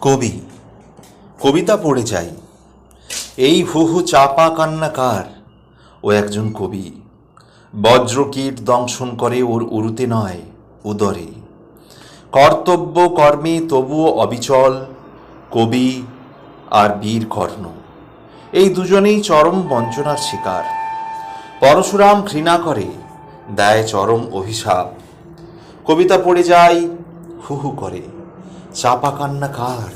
কবি, কবিতা পড়ে যাই। এই হুহু চাপা কান্নাকার ও একজন কবি। বজ্রকীট দংশন করে ওর উরুতে নয়, উদরে। কর্তব্য কর্মে তবুও অবিচল, কবি আর বীর কর্ণ। এই দুজনেই চরম বঞ্চনার শিকার। পরশুরাম ঘৃণা করে, দেয় চরম অভিশাপ। কবিতা পড়ে যায় হু হু করে। চাপা কান্না কার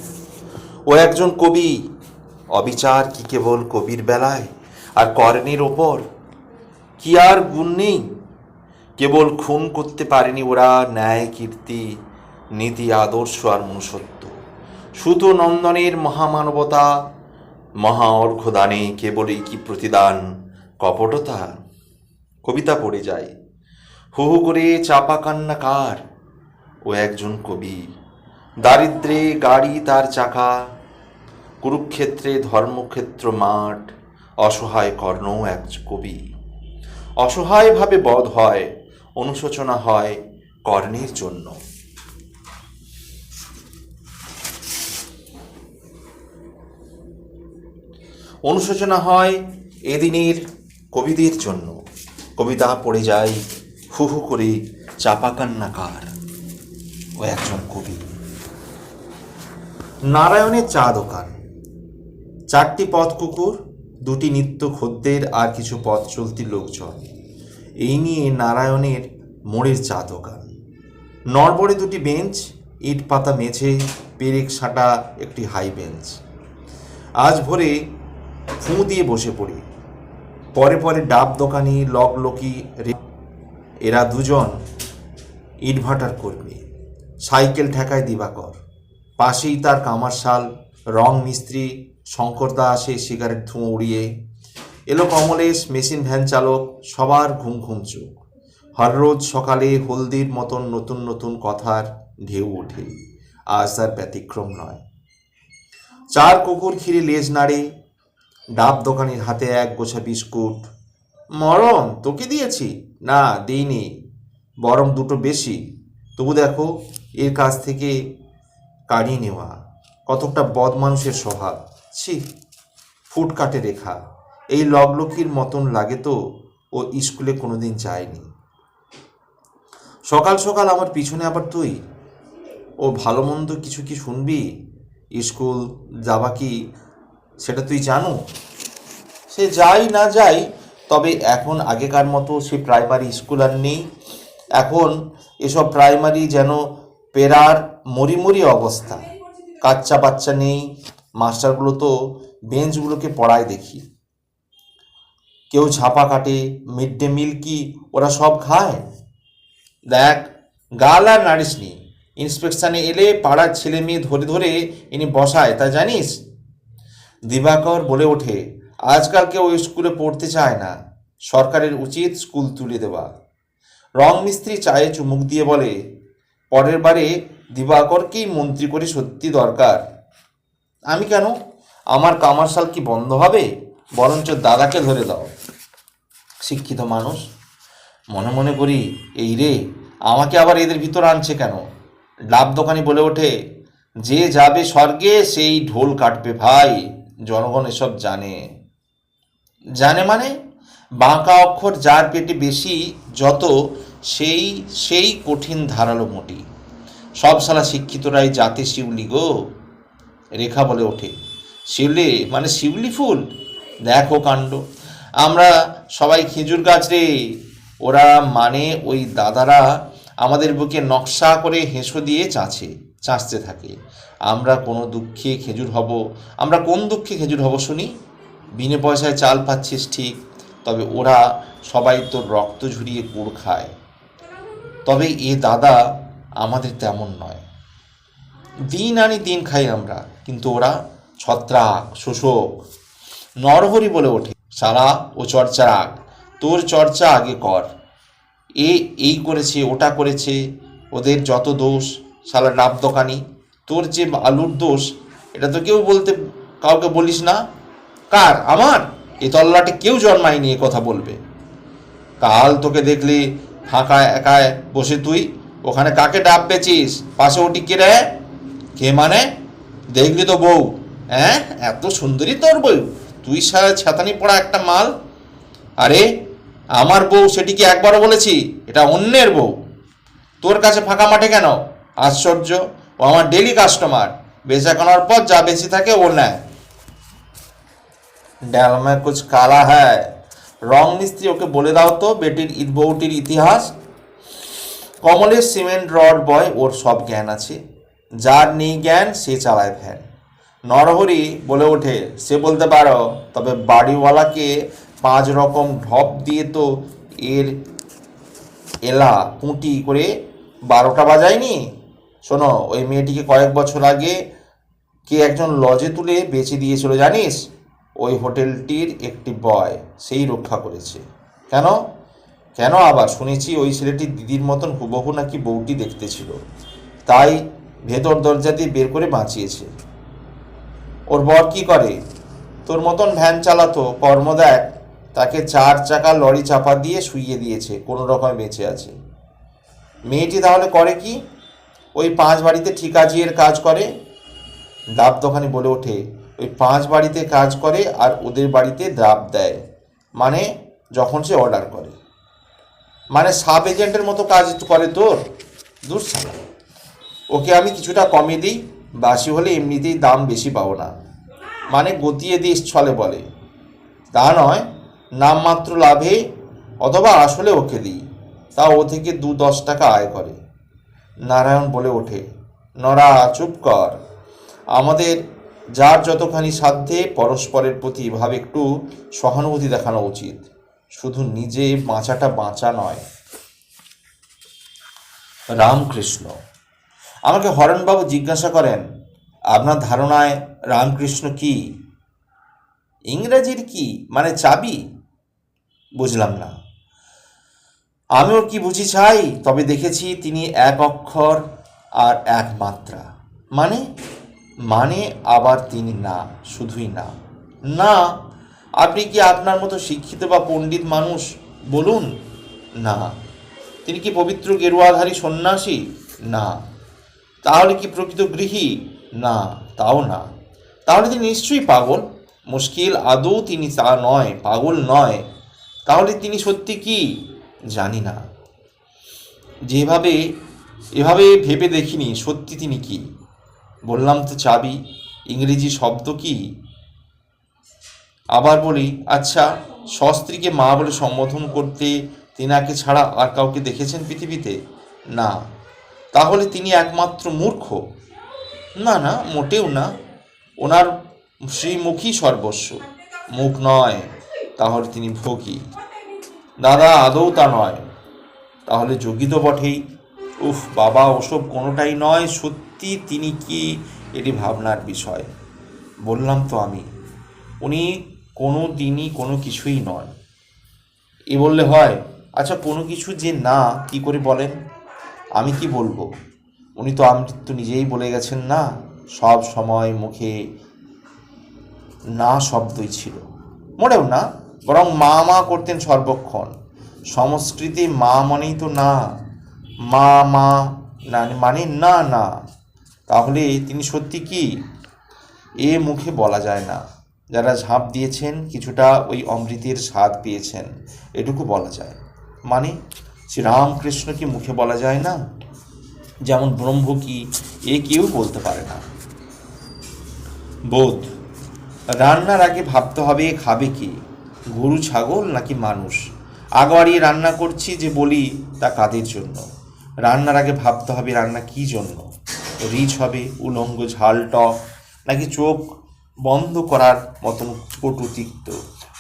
ও একজন কবি। অবিচার কি কেবল কবির বেলায়? আর কর্ণের ওপর কি আর গুণ নেই? কেবল খুন করতে পারেনি ওরা ন্যায় কীর্তি, নীতি, আদর্শ আর মনুষ্যত্ব। সুত নন্দনের মহামানবতা, মহা অর্ঘদানে কেবলই কি প্রতিদান? কপটতা? কবিতা পড়ে যায়। হু হু করে চাপা কান্না কার ও একজন কবি। দারিদ্রে গাড়ি তার চাকা, কুরুক্ষেত্রে ধর্মক্ষেত্র মাঠ, অসহায় কর্ণ এক কবি। অসহায়ভাবে বধ হয়, অনুশোচনা হয় কর্ণের জন্য। অনুশোচনা হয় এদিনের কবিদের জন্য। কবিতা পড়ে যায় হু হু করে চাপা কান্নাকার ও একজন কবি। নারায়ণের চা দোকান। চারটি পথ কুকুর, দুটি নিত্য খদ্দের আর কিছু পথ চলতি লোকজন। এই নিয়ে নারায়ণের মোড়ের চা দোকান। নড়বড়ে দুটি বেঞ্চ ইট পাতা মেঝে, পেরেক সাঁটা, একটি হাই বেঞ্চ। আজ ভোরে ফুঁ দিয়ে বসে পড়ি। পরে পরে ডাব দোকানি লকলকি রে- এরা দুজন ইটভাটার কর্মী। সাইকেল ঠেকায় দিবাকর। পাশেই তার কামারশাল, রং মিস্ত্রি শঙ্করদা আসে সিগারেট ধুঁয়ো উড়িয়ে। এলো কমলেশ, মেশিন ভ্যান চালক, সবার ঘুম ঘুম চোখ। হররোজ সকালে হলদির মতন নতুন নতুন কথার ঢেউ ওঠে। আজ তার ব্যতিক্রম নয়। চার কুকুর খিরে লেজ নাড়ে। ডাব দোকানির হাতে এক গোছা বিস্কুট। মরণ, তোকে দিয়েছি? না, দিইনি। বরং দুটো বেশি। তবু দেখো, এর কাছ থেকে কাড়িয়ে নেওয়া, কতকটা বদ মানুষের স্বভাব। ছি, ফুটকাটে রেখা। এই লগলকির মতন লাগে তো ও স্কুলে কোনোদিন যায়নি। সকাল সকাল আমার পিছনে আবার তুই। ও ভালো মন্দ কিছু কি শুনবি? স্কুল যাবা কি? সেটা তুই জানো? সে যাই না যাই, তবে এখন আগেকার মতো সে প্রাইমারি স্কুল আর নেই। এখন এসব প্রাইমারি যেন পেরার মরিমরি অবস্থা। কাচ্চা বাচ্চা নেই। মাস্টারগুলো তো বেঞ্চগুলোকে পড়ায় দেখি। কেউ ছাপা কাটে, মিড ডে মিল কি ওরা সব খায়? দেখ, গাল আর নাড়িস নি। ইন্সপেকশনে এলে পাড়ার ছেলে মেয়ে ধরে ধরে ইনি বসায়, তা জানিস? দিবাকর বলে ওঠে, আজকাল কেউ ওই স্কুলে পড়তে চায় না। সরকারের উচিত স্কুল তুলে দেওয়া। রং মিস্ত্রি চায়ে চুমুক দিয়ে বলে, পরের বারে দিবাকরকেই মন্ত্রী করে সত্যি দরকার? আমি কেন? আমার কামারশাল কি বন্ধ হবে? বরঞ্চ দাদাকে ধরে দাও। শিক্ষিত মানুষ, মনে মনে করি, এই রে, আমাকে আবার এদের ভিতর আনছে কেন? ডাব দোকানি বলে ওঠে, যে যাবে স্বর্গে, সেই ঢোল কাটবে ভাই। জনগণ এসব জানে। জানে মানে? বাঁকা অক্ষর যার পেটে বেশি, যত সেই সেই কঠিন ধারালো মোটি। সব সালা শিক্ষিতরাই জাতে শিউলি গো। রেখা বলে ওঠে। শিউলি? মানে শিউলি ফুল? দেখো কাণ্ড। আমরা সবাই খেজুর গাছ রে। ওরা মানে ওই দাদারা আমাদের বুকে নকশা করে হেঁসো দিয়ে চাঁচে চাঁচতে থাকে। আমরা কোনো দুঃখে খেজুর হব। আমরা কোন দুঃখে খেজুর হব শুনি? বিনে পয়সায় চাল পাচ্ছিস ঠিক, তবে ওরা সবাই তোর রক্ত ঝুরিয়ে গুড় খায়। তবে এ দাদা আমাদের তেমন নয়। দিন আনি দিন খাই আমরা, কিন্তু ওরা ছত্রাক, শোষক, নরহরি বলে ওঠে। সারা ও চর্চা রাখ তোর চর্চা আগে কর। এ এই করেছে, ওটা করেছে, ওদের যত দোষ সালা ডাব দোকানি তোর যে আলুর দোষ, এটা তো কেউ বলতে, কাউকে বলিস না। কার? আমার? এ তল্লাটে কেউ জন্মায়নি এ কথা বলবে। কাল তোকে দেখলি ফাঁকা একায় বসে তুই ওখানে কাকে ডাব পেয়েছিস? পাশে ওটি কে রে? কে মানে? দেখলি তো বউ। হ্যাঁ? এত সুন্দরী তোর বউ। তুই সারা ছাতানি পড়া একটা মাল। আরে, আমার বউ সেটি কি একবারও বলেছি? এটা অন্যের বউ। তোর কাছে ফাঁকা মাঠে কেন? আশ্চর্য। ও আমার ডেলি কাস্টমার বেচা কেনার পর যা বেশি থাকে ও নেয়। ডাল কুছ কালা হ্যায়। রং মিস্ত্রি ওকে বলে দাও তো, বেটির ঈদ বউটির ইতিহাস। কমলের সিমেন্ট, রড, বয়, ওর সব জ্ঞান আছে। যার নেই জ্ঞান, সে চালায় ভ্যান নরহরি বলে ওঠে, সে বলতে পারো, তবে বাড়িওয়ালাকে পাঁচ রকম ঢপ দিয়ে তো এর এলা কুঁটি করে বারোটা বাজায়নি? শোনো, ওই মেয়েটিকে কয়েক বছর আগে কে একজন লজে তুলে বেচে দিয়েছিল, জানিস? ওই হোটেলটির একটি বয়, সেই রক্ষা করেছে। কেন? কেন আবার? শুনেছি ওই ছেলেটি দিদির মতন হুবহু নাকি বউটি দেখতে ছিল। তাই ভেতর দরজা দিয়ে বের করে বাঁচিয়েছে। ওর বর কি করে? তোর মতন ভ্যান চালাতো কর্ম দেখ তাকে চার চাকা লরি চাপা দিয়ে শুইয়ে দিয়েছে, কোনো রকমে বেঁচে আছে। মেয়েটি তাহলে করে কি? ওই পাঁচ বাড়িতে ঠিকাজির কাজ করে? দাব দোকানে বলে ওঠে, ওই পাঁচ বাড়িতে কাজ করে আর ওদের বাড়িতে দাব দেয়। মানে যখন সে অর্ডার করে। মানে সাব এজেন্টের মতো কাজ করে তোর? দূর ওকে আমি কিছুটা কমিয়ে দিই, বাসি হলে এমনিতেই দাম বেশি পাবো না। মানে গতিয়ে দিস ছলে বলে। তা নয়, নামমাত্র লাভে অথবা আসলে ওকে দিই। তা ও থেকে দু দশ টাকা আয় করে। নারায়ণ বলে ওঠে নরা চুপ কর। আমাদের যার যতখানি সাধ্যে পরস্পরের প্রতি ভাবে একটু সহানুভূতি দেখানো উচিত। শুধু নিজে বাঁচাটা বাঁচা নয়। রামকৃষ্ণ। আমাকে হরণবাবু জিজ্ঞাসা করেন, আপনার ধারণায় রামকৃষ্ণ কি? ইংরেজির কি? মানে চাবি? বুঝলাম না। আমিও কি বুঝি চাই? তবে দেখেছি তিনি এক অক্ষর আর এক মাত্রা। মানে? মানে আবার তিনি না, শুধুই না। না আপনি কি আপনার মতো শিক্ষিত বা পণ্ডিত মানুষ? বলুন, না। তিনি কি পবিত্র গেরুয়াধারী সন্ন্যাসী? না। তাহলে কি প্রকৃত গৃহী? না, তাও না। তাহলে তিনি নিশ্চয়ই পাগল। মুশকিল আদৌ তিনি তা নয়, পাগল নয়। তাহলে তিনি সত্যি কি? জানি না। যেভাবে, এভাবে ভেবে দেখিনি সত্যি তিনি কি। বললাম তো চাবি। ইংরেজি শব্দ কি? আবার বলি আচ্ছা সস্ত্রীকে মা বলে সম্বোধন করতে তিনাকে ছাড়া আর কাউকে দেখেছেন পৃথিবীতে? না। তাহলে তিনি একমাত্র মূর্খ? না না, মোটেও না। ওনার শ্রীমুখী সর্বস্ব। মুখ নয়, তাহলে তিনি ভোগী। দাদা, আদৌ তা নয়। তাহলে যোগী তো বটেই। উফ, বাবা, ওসব কোনোটাই নয়। সত্যি তিনি কি? এটি ভাবনার বিষয়। বললাম তো আমি। উনি কোনো দিনই কোনো কিছুই নয়। এ বললে হয় আচ্ছা কোনো কিছু যে না, কি করে বলেন? আমি কি বলব? উনি তো আমৃত্যু নিজেই বলে গেছেন, না, সব সময় মুখে না শব্দই ছিল। মোটেও না, বরং মা মা করতেন সর্বক্ষণ। সংস্কৃতি মা মানেই তো না, মা মা না মানে না না। তাহলে তিনি সত্যি কি? এ মুখে বলা যায় না। যারা ঝাঁপ দিয়েছেন, কিছুটা ওই অমৃতের স্বাদ পেয়েছেন। এটুকু বলা যায়। মানে শ্রীরামকৃষ্ণ কি মুখে বলা যায় না? যেমন ব্রহ্ম কি এ কেউ বলতে পারে না। বোধ, রান্নার আগে ভাবতে হবে খাবে কি? গরু, ছাগল নাকি মানুষ? আগাড়িয়ে রান্না করছি যে বলি তা কাদের জন্য? রান্নার আগে ভাবতে হবে রান্না কি জন্য? রিচ হবে, উলঙ্গ, ঝাল, টক, নাকি চোখ বন্ধ করার মতন কটু তিক্ত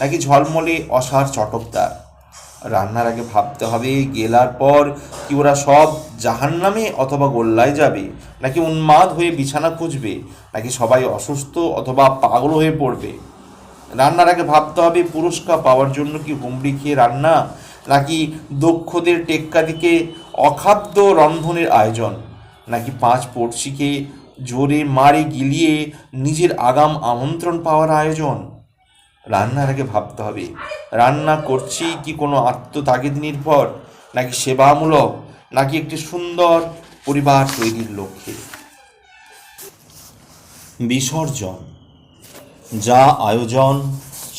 নাকি ঝলমলে অসার চটকদার। রান্নার আগে ভাবতে হবে, গেলার পর কি ওরা সব জাহান্নামে অথবা গোল্লায় যাবে? নাকি উন্মাদ হয়ে বিছানা খুঁজবে? নাকি সবাই অসুস্থ অথবা পাগল হয়ে পড়বে? রান্নার আগে ভাবতে হবে, পুরস্কার পাওয়ার জন্য কি হুমড়ি খেয়ে রান্না? নাকি দক্ষদের টেক্কা দিকে অখাদ্য রন্ধনের আয়োজন? নাকি পাঁচ পড়শিকে জোরে মারে গিলিয়ে নিজের আগাম আমন্ত্রণ পাওয়ার আয়োজন। রান্নার আগে ভাবতে হবে, রান্না করছি কি কোনো আত্মতাগিদ নির্ভর নাকি সেবামূলক, নাকি একটি সুন্দর পরিবার তৈরির লক্ষ্যে? বিসর্জন, যা আয়োজন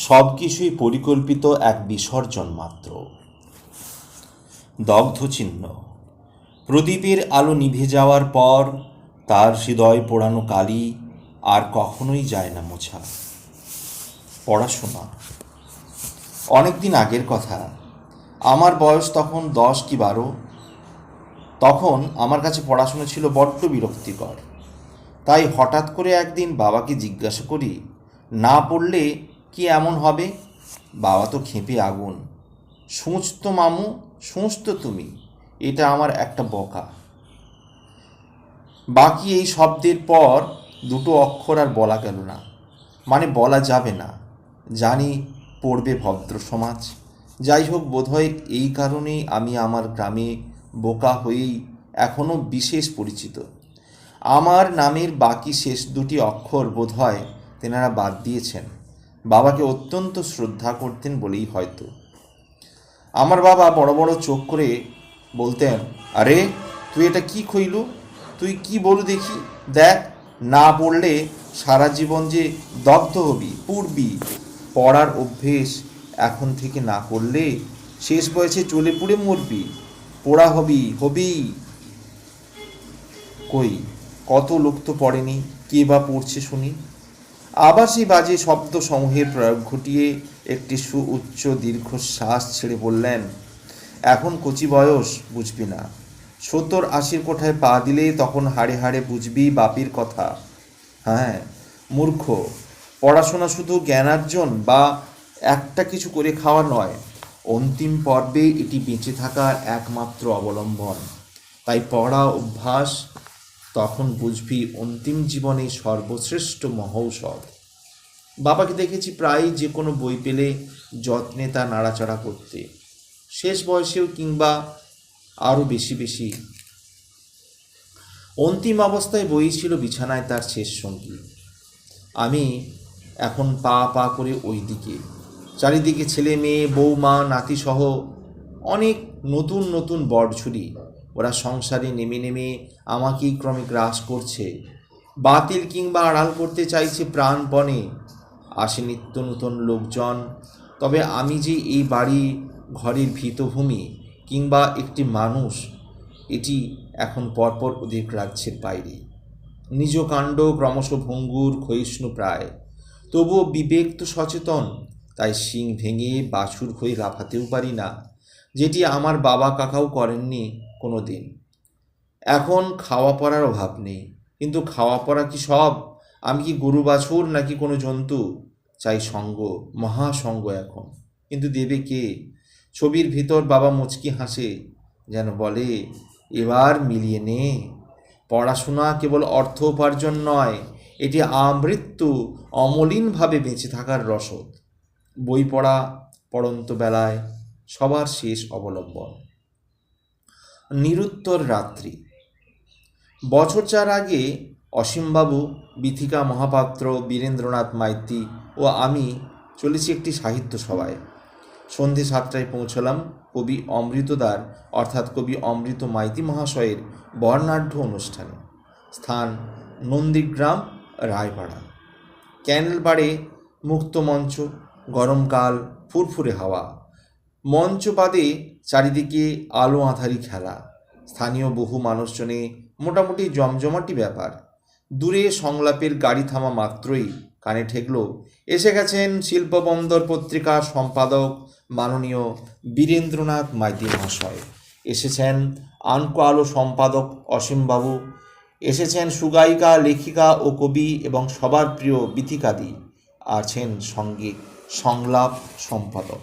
সব কিছুই পরিকল্পিত এক বিসর্জন মাত্র। দগ্ধ চিহ্ন প্রদীপের আলো নিভে যাওয়ার পর তার হৃদয় পোড়ানো কালি আর কখনোই যায় না মোছা। পড়াশোনা। অনেক দিন আগের কথা। আমার বয়স তখন দশ কি বারো। তখন আমার কাছে পড়াশোনা ছিল বড্ড বিরক্তিকর। তাই হঠাৎ করে একদিন বাবাকে জিজ্ঞাসা করি, না পড়লে কি এমন হবে? বাবা তো খেপে আগুন। সুঁচ তো মামু, সুঁচ তো তুমি। এটা আমার একটা বকা। বাকি এই শব্দের পর দুটো অক্ষর আর বলা গেল না। মানে বলা যাবে না। জানি পড়বে ভদ্র সমাজ। যাই হোক, বোধহয় এই কারণেই আমি আমার গ্রামে বোকা হয়েই এখনও বিশেষ পরিচিত। আমার নামের বাকি শেষ দুটি অক্ষর বোধহয় তেনারা বাদ দিয়েছেন। বাবাকে অত্যন্ত শ্রদ্ধা করতেন বলেই হয়তো। আমার বাবা বড় বড় চোখ করে বলতেন, আরে, তুই এটা কি খইলু? তুই কি বলু দেখি? দেখ, না পড়লে সারা জীবন যে দগ্ধ হবি, পুড়বি। পড়ার অভ্যেস এখন থেকে না করলে শেষ বয়সে চলে পুড়ে মরবি। পোড়া হবি হবি। কই, কত লোক তো পড়েনি, কে বা পড়ছে শুনি? আবার সেই বাজে শব্দ সমূহের প্রয়োগ ঘটিয়ে একটি সুউচ্চ দীর্ঘশ্বাস ছেড়ে বললেন, এখন কচি বয়স, বুঝবি না। সত্তর আশির কোঠায় পা দিলে তখন হাড়ে হাড়ে বুঝবি বাপির কথা। হ্যাঁ মূর্খ। পড়াশোনা শুধু জ্ঞানার্জন বা একটা কিছু করে খাওয়া নয়, অন্তিম পর্বে এটি বেঁচে থাকার একমাত্র অবলম্বন। তাই পড়া অভ্যাস, তখন বুঝবি অন্তিম জীবনে সর্বশ্রেষ্ঠ মহৌষধ। বাবাকে দেখেছি প্রায় যে কোনো বই পেলে যত্নে তা নাড়াচাড়া করতে। শেষ বয়সেও কিংবা আরও বেশি বেশি। অন্তিম অবস্থায় বই ছিল বিছানায় তার শেষ সঙ্গী। আমি এখন পা পা করে ওই দিকে। চারিদিকে ছেলে, মেয়ে, বৌমা, নাতিসহ অনেক নতুন নতুন বটঝুরি ওরা সংসারে নেমে নেমে আমাকেই ক্রমে গ্রাস করছে। বাতিল কিংবা আড়াল করতে চাইছে প্রাণপণে। আসে নিত্য নতুন লোকজন। তবে আমি যে এই বাড়ি ঘরের ভীতভূমি কিংবা একটি মানুষ, এটি এখন পরপর অধিক রাজ্যের বাইরে। নিজ কাণ্ড ক্রমশ ভঙ্গুর ক্ষয়িষ্ণু প্রায়। তবুও বিবেক তো সচেতন, তাই শিং ভেঙে বাছুর হয়ে লাফাতেও পারি না, যেটি আমার বাবা কাকাও করেননি কোনো দিন এখন খাওয়া পড়ার অভাব নেই, কিন্তু খাওয়া পড়া কি সব? আমি কি গরু বাছুর নাকি কোনো জন্তু? চাই সঙ্গ, মহাসঙ্গ এখন। কিন্তু দেবে কে? ছবির ভিতর বাবা মুচকি হাসে, যেন বলে, এবার মিলিয়ে নে। পড়াশোনা কেবল অর্থ উপার্জন নয়, এটি আমৃত্যু, অমলিনভাবে বেঁচে থাকার রসদ। বই পড়া, পড়ন্ত বেলায় সবার শেষ অবলম্বন। নিরুত্তর রাত্রি। বছর চার আগে অসীমবাবু, বিথিকা মহাপাত্র, বীরেন্দ্রনাথ মাইতি ও আমি চলেছি একটি সাহিত্য সভায়। সন্ধে সাতটায় পৌঁছলাম কবি অমৃতদার, অর্থাৎ কবি অমৃত মাইতি মহাশয়ের বর্ণাঢ্য অনুষ্ঠানে। স্থান নন্দীগ্রাম, রায়পাড়া। ক্যানেল বাড়ে মুক্ত মঞ্চ গরমকাল ফুরফুরে হাওয়া। মঞ্চ বাদে চারিদিকে আলো আঁধারি খেলা। স্থানীয় বহু মানুষজনে মোটামুটি জমজমাটি ব্যাপার। দূরে সংলাপের গাড়ি থামা মাত্রই কানে ঠেকল, এসে গেছেন শিল্পবন্দর পত্রিকার সম্পাদক মাননীয় বীরেন্দ্রনাথ মাইতি মহাশয়। এসেছেন আনকো আলো সম্পাদক অসীমবাবু। এসেছেন সুগায়িকা, লেখিকা ও কবি এবং সবার প্রিয় বিথিকাদি। আছেন সংগীত সংলাপ সম্পাদক।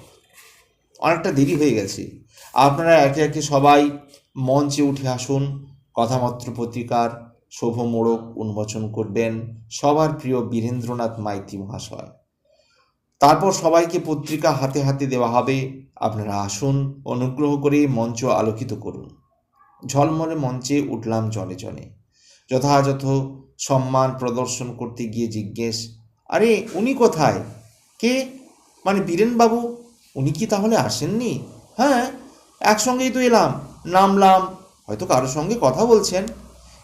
অনেকটা দেরি হয়ে গেছে। আপনারা একে একে সবাই মঞ্চে উঠে আসুন। কথামাত্র পত্রিকার শুভ মোড়ক উন্মোচন করবেন সবার প্রিয় বীরেন্দ্রনাথ মাইতি মহাশয়। তারপর সবাইকে পত্রিকা হাতে হাতে দেওয়া হবে। আপনারা আসুন, অনুগ্রহ করে মঞ্চ আলোকিত করুন। ঝলমলে মঞ্চে উঠলাম জনে জনে। যথাযথ সম্মান প্রদর্শন করতে গিয়ে জিজ্ঞেস, আরে, উনি কোথায়? কে? মানে বীরেনবাবু? উনি কি তাহলে আসেননি? হ্যাঁ একসঙ্গেই তো এলাম, নামলাম। হয়তো কারোর সঙ্গে কথা বলছেন।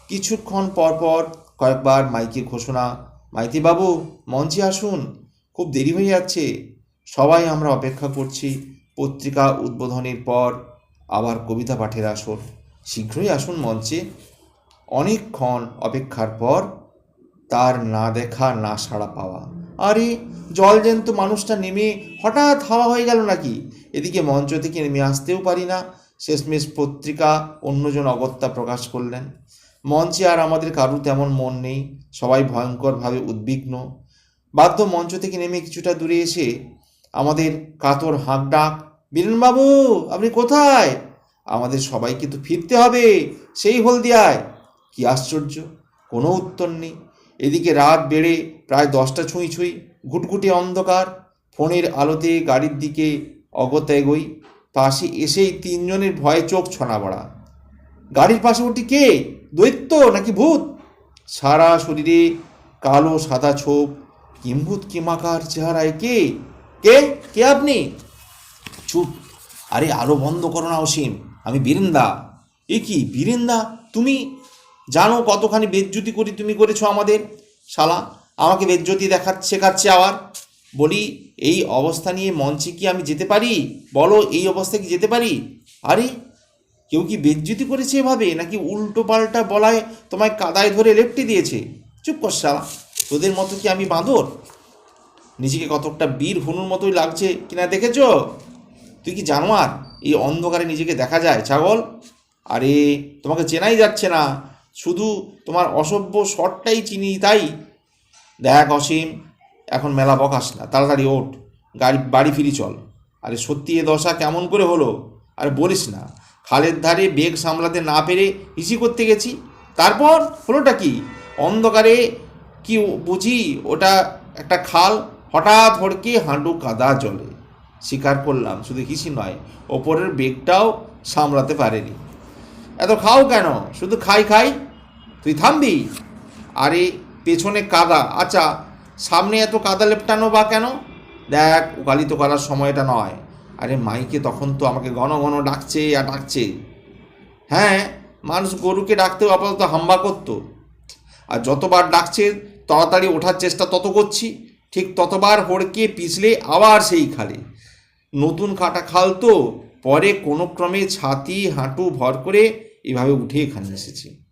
কিছুক্ষণ পর পর কয়েকবার মাইকের ঘোষণা, মাইতিবাবু, মঞ্চে আসুন। খুব দেরি হয়ে যাচ্ছে। সবাই আমরা অপেক্ষা করছি। পত্রিকা উদ্বোধনের পর আবার কবিতা পাঠের আসর। শীঘ্রই আসুন মঞ্চে। অনেকক্ষণ অপেক্ষার পর তার না দেখা, না সাড়া পাওয়া। আরে, জল জলজ্যান্ত মানুষটা নেমে হঠাৎ হাওয়া হয়ে গেল নাকি? এদিকে মঞ্চ থেকে নেমে আসতেও পারি না। শেষমেশ পত্রিকা অন্যজন অগত্যা প্রকাশ করলেন। মঞ্চে আর আমাদের কারু তেমন মন নেই। সবাই ভয়ঙ্করভাবে উদ্বিগ্ন। বাধ্য মঞ্চ থেকে নেমে কিছুটা দূরে এসে আমাদের কাতর হাঁক ডাক বীরেনবাবু আপনি কোথায়? আমাদের সবাইকে তো ফিরতে হবে, সেই হলদিয়ায়। কি আশ্চর্য, কোনো উত্তর নেই। এদিকে রাত বেড়ে প্রায় দশটা ছুঁই ছুঁই, ঘুটঘুটে অন্ধকার। ফোনের আলোতে গাড়ির দিকে অগত্যা এগোই। পাশে এসেই তিনজনের ভয়ে চোখ ছনা বড়া গাড়ির পাশে ওটি কে? দৈত্য নাকি ভূত? সারা শরীরে কালো সাদা ছোপ কিম্ভূত কিমাকার চেহারায় কে? কে? কে আপনি? চুপ। আরে আলো বন্ধ করো না অসীম। আমি বীরেন্দা। এ কি, বীরেন্দা? তুমি জানো কতখানি বেজ্জুতি করি তুমি করেছ আমাদের? শালা, আমাকে বেজ্জতি দেখা শেখাচ্ছে আবার। বলি, এই অবস্থা নিয়ে মঞ্চে কি আমি যেতে পারি? বলো, এই অবস্থায় কি যেতে পারি? আরে, কেউ কি বেজ্জুতি করেছে এভাবে? নাকি উল্টো পাল্টা বলায় তোমায় কাদায় ধরে লেপটে দিয়েছে? চুপ কর শালা। তোদের মতো কি আমি বাঁদর? নিজেকে কতকটা বীর হনুর মতোই লাগছে কিনা দেখেছ? তুই কি জানোয়ার? এই অন্ধকারে নিজেকে দেখা যায়, ছাগল? আরে, তোমাকে চেনাই যাচ্ছে না। শুধু তোমার অসভ্য শটটাই চিনি, তাই? দেখ অসীম, এখন মেলা বকাস না, তাড়াতাড়ি ওঠ। গাড়ি, বাড়ি ফিরি চল। আরে সত্যি এ দশা কেমন করে হলো? আরে বলিস না, খালের ধারে বেগ সামলাতে না পেরে হিসি করতে গেছি? তারপর হলোটা কি? অন্ধকারে কি বুঝি? ওটা একটা খাল। হঠাৎ হড়কে হাঁটু কাদা জলে স্বীকার করলাম, শুধু কিছু নয়, ওপরের বেগটাও সামলাতে পারেনি। এত খাও কেন? শুধু খাই খাই? তুই থামবি? আরে, পেছনে কাদা। আচ্ছা সামনে এত কাদা লেপটানো বা কেন? দেখ উকালিত করার সময়টা নয়। আরে, মাইকে তখন তো আমাকে ঘন ঘন ডাকছে আর ডাকছে। হ্যাঁ মানুষ গরুকে ডাকতেও আপাতত হাম্বা করতো। আর যতবার ডাকছে তাড়াতাড়ি ওঠার চেষ্টা তত করছি, ঠিক ততবার হড়কে পিছলে আবার সেই খালে। নতুন কাটা খাল তো, পরে কোনো ক্রমে ছাতি, হাঁটু ভর করে এভাবে উঠে এখানে এসেছি।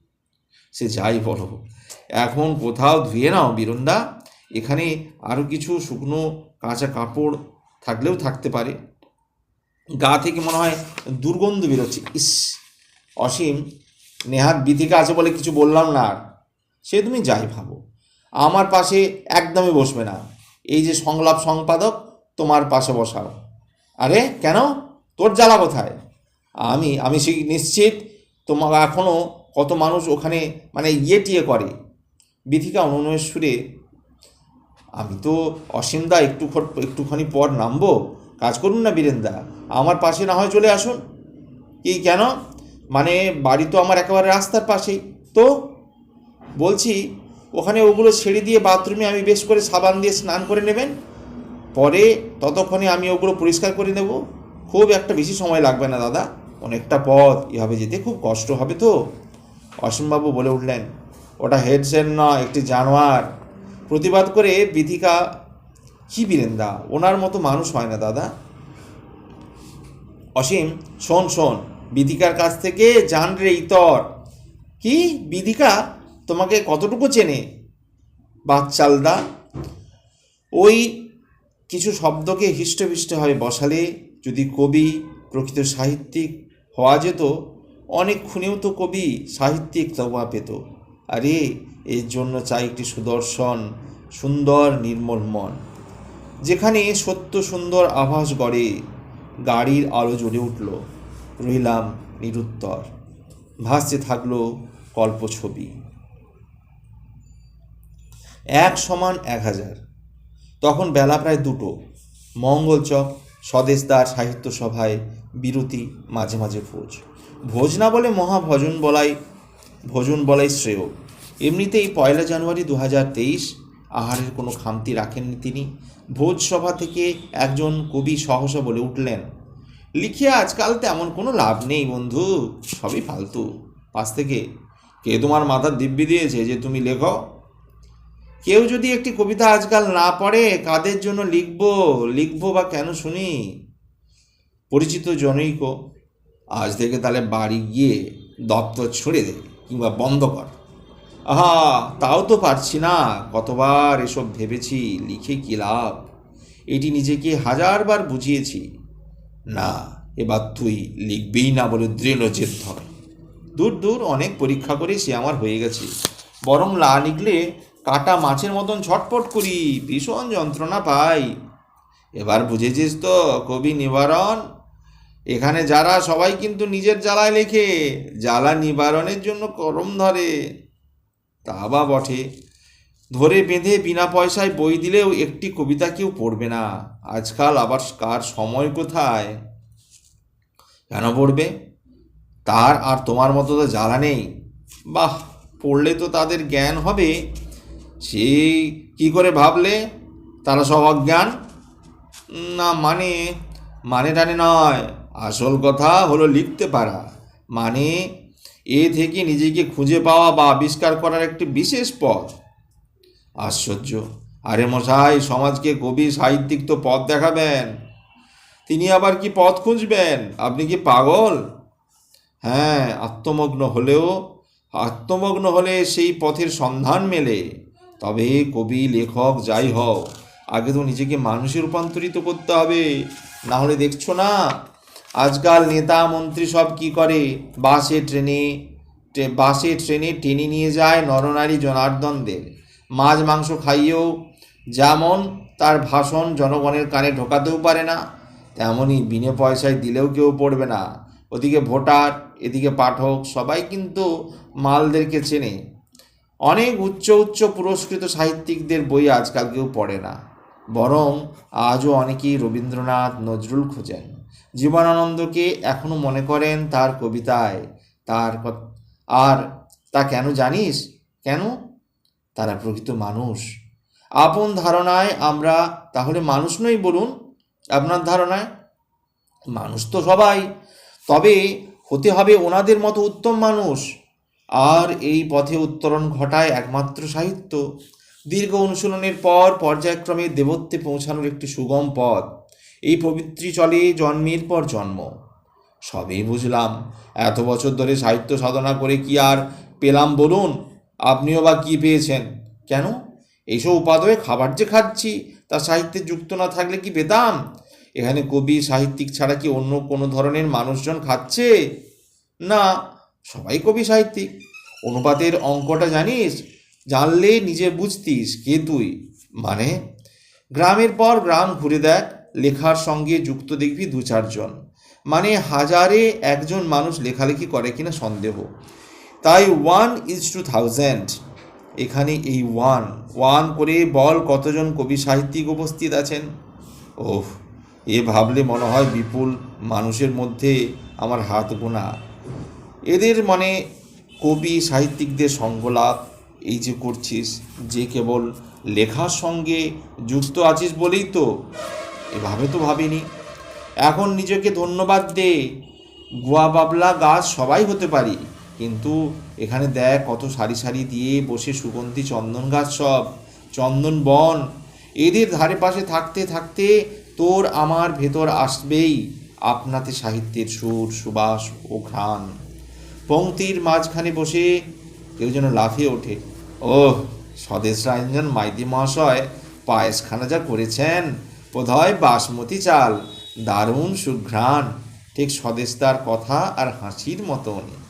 সে যাই বলো, এখন কোথাও ধুয়ে নাও বীরন্দা, এখানে আরও কিছু শুকনো কাঁচা কাপড় থাকলেও থাকতে পারে। গা থেকে মনে হয় দুর্গন্ধ বেরোচ্ছে। ইস, অসীম, নেহাত বিথিকা আছে বলে কিছু বললাম না আর। সে তুমি যাই ভাবো। আমার পাশে একদমই বসবে না। এই যে সংলাপ সম্পাদক, তোমার পাশে বসাও। আরে, কেন? তোর জ্বালা কোথায়? আমি আমি সেই নিশ্চিত, তোমার এখনও কত মানুষ ওখানে মানে ইয়ে টিয়ে করে। বিথিকা অনুনয়ের সুরে আমি তো অসীমদা একটু একটুখানি পর নামবো? কাজ করুন না বীরেন্দা, আমার পাশে না হয় চলে আসুন। কি, কেন? মানে বাড়ি তো আমার একেবারে রাস্তার পাশেই। তো? বলছি ওখানে ওগুলো ছেড়ে দিয়ে বাথরুমে আমি বেশ করে সাবান দিয়ে স্নান করে নেবেন। পরে ততক্ষণে আমি ওগুলো পরিষ্কার করে নেব। খুব একটা বেশি সময় লাগবে না দাদা। অনেকটা পথ এভাবে যেতে খুব কষ্ট হবে তো। অসীমবাবু বলে উঠলেন, ওটা হেডসেন নয়, একটি জানোয়ার। প্রতিবাদ করে বিধিকা, কি বীরেন্দা, ওনার মতো মানুষ হয় না দাদা। অসীম, শোন শোন, বিধিকার কাছ থেকে জান রে ইতর। কি? বিধিকা? তোমাকে কতটুকু চেনে? বাচ্চালদা, ওই কিছু শব্দকে হৃষ্টপিষ্টভাবে বসালে যদি কবি, প্রকৃত সাহিত্যিক হওয়া যেত, অনেক খুনেও তো কবি সাহিত্যিক তবা পেত। আরে, এর জন্য চাই একটি সুদর্শন, সুন্দর নির্মল মন। যেখানে সত্য সুন্দর আভাস গড়ে, গাড়ির আলো জ্বলে উঠল, রইলাম নিরুত্তর। ভাসতে থাকল কল্প ছবি এক সমান এক হাজার। তখন বেলা প্রায় দুটো। মঙ্গলচক স্বদেশদার সাহিত্য সভায় বিরতি, মাঝে মাঝে ভোজ। ভোজ না বলে মহাভজন বলাই, ভোজন বলাই শ্রেয়। এমনিতেই পয়লা জানুয়ারি দু হাজার তেইশ আহারের কোনো খামতি রাখেননি তিনি। ভোজ সভা থেকে একজন কবি সহসা বলে উঠলেন লিখে আজকাল তেমন কোনো লাভ নেই বন্ধু, সবই ফালতু। পাশ থেকে কে তোমার মাথার দিব্যি দিয়েছে যে তুমি লেখো? কেউ যদি একটি কবিতা আজকাল না পড়ে, কাদের জন্য লিখব? লিখব বা কেন শুনি? পরিচিত জনৈক আজ থেকে তাহলে বাড়ি গিয়ে দপ্তর ছুড়ে দে কিংবা বন্ধ কর। আহা, তাও তো পারছি না, কতবার এসব ভেবেছি, লিখে কি লাভ? এটি নিজেকে হাজারবার বুঝিয়েছি। না, এবার তুই লিখবেই না বলে দৃঢ় জেদ ধর। দূর দূর অনেক পরীক্ষা করে সে আমার হয়ে গেছে। বরং লা লিখলে কাটা মাছের মতন ছটপট করি, ভীষণ যন্ত্রণা পাই। এবার বুঝেছিস তো, কবি নিবারণ? এখানে যারা, সবাই কিন্তু নিজের জ্বালায় লেখে, জ্বালা নিবারণের জন্য করম ধরে। তা বা বটে। ধরে বেঁধে বিনা পয়সায় বই দিলেও একটি কবিতা কেউ পড়বে না। আজকাল আবার কার সময় কোথায়? কেন পড়বে? তার আর তোমার মতো তো জ্বালা নেই। বাহ, পড়লে তো তাদের জ্ঞান হবে। সেই কি করে ভাবলে? তারা সব অজ্ঞান। না মানে মানে টানে নয়। আসল কথা হলো লিখতে পারা। মানে এ থেকে নিজেকে খুঁজে পাওয়া বা আবিষ্কার করার একটি বিশেষ পথ। আশ্চর্য। আরে মশাই, সমাজকে কবি সাহিত্যিক তো পথ দেখাবেন। তিনি আবার কি পথ খুঁজবেন? আপনি কি পাগল? হ্যাঁ আত্মমগ্ন হলেও, আত্মমগ্ন হলে সেই পথের সন্ধান মেলে। তবে কবি, লেখক যাই হোক আগে তো নিজেকে মানুষে রূপান্তরিত করতে হবে। না হলে দেখছ না, আজকাল নেতা, মন্ত্রী সব কি করে? বাসে, ট্রেনে বাসে, ট্রেনে টেনে নিয়ে যায় নরনারী জনার্দনদের। মাছ, মাংস খাইয়েও যেমন তার ভাষণ জনগণের কানে ঢোকাতেও পারে না তেমনই বিনে পয়সায় দিলেও কেউ পড়বে না। ওদিকে ভোটার, এদিকে পাঠক, সবাই কিন্তু মালদেরকে চেনে। অনেক উচ্চ উচ্চ পুরস্কৃত সাহিত্যিকদের বই আজকাল কেউ পড়ে না। বরং আজও অনেকেই রবীন্দ্রনাথ, নজরুল খোঁজেন। জীবনানন্দকে এখনও মনে করেন তার কবিতায়। তার আর তা কেন জানিস? কেন? তারা প্রকৃত মানুষ। আপন ধারণায় আমরা তাহলে মানুষ নই বলুন, আপনার ধারণায়? মানুষ তো সবাই। তবে হতে হবে ওনাদের মতো উত্তম মানুষ। আর এই পথে উত্তরণ ঘটায় একমাত্র সাহিত্য। দীর্ঘ অনুশীলনের পর পর্যায়ক্রমে দেবত্বে পৌঁছানোর একটি সুগম পথ। এই পবিত্রী চলে জন্মের পর জন্ম। সবই বুঝলাম, এত বছর ধরে সাহিত্য সাধনা করে কি আর পেলাম বলুন? আপনিও বা কি পেয়েছেন? কেন? এইসব উপাদয়ে খাবার যে খাচ্ছি, তা সাহিত্যে যুক্ত না থাকলে কি পেতাম এখানে কবি, সাহিত্যিক ছাড়া কি অন্য কোনো ধরনের মানুষজন খাচ্ছে? না সবাই কবি সাহিত্যিক। অনুপাতের অঙ্কটা জানিস, জানলে নিজে বুঝতিস কে তুই। মানে গ্রামের পর গ্রাম ঘুরে দেখ, লেখার সঙ্গে যুক্ত দেখবি দু চারজন। মানে হাজারে একজন মানুষ লেখালেখি করে কিনা সন্দেহ। তাই ওয়ান ইজ টু থাউজেন্ড এখানে এই ওয়ান ওয়ান করে বল কতজন কবি সাহিত্যিক উপস্থিত আছেন? ওহ, এ ভাবলে মনে হয় বিপুল মানুষের মধ্যে আমার হাত গোনা। এদের মানে কবি, সাহিত্যিকদের সঙ্গলাভ এই যে করছিস, যে কেবল লেখার সঙ্গে যুক্ত আছিস বলেই তো, এভাবে তো ভাবিনি। এখন নিজেকে ধন্যবাদ দে, গুয়া বাবলা গাছ সবাই হতে পারি, কিন্তু এখানে দেখ কত সারি সারি দিয়ে বসে সুগন্ধি চন্দন গাছ সব, চন্দন বন, এদের ধারে পাশে থাকতে থাকতে তোর আমার ভেতর আসবেই, আপনাতে সাহিত্যের সুর, সুবাস ও ঘ্রাণ। পংক্তির মাঝখানে বসে কেউ যেন লাফিয়ে ওঠে। ও স্বদেশ রঞ্জন মাইতি মহাশয়, পায়েসখানা যা করেছেন, বোধহয় বাসমতি চাল, দারুণ সুঘ্রাণ। ঠিক স্বদেশ তার কথা আর হাসির মতন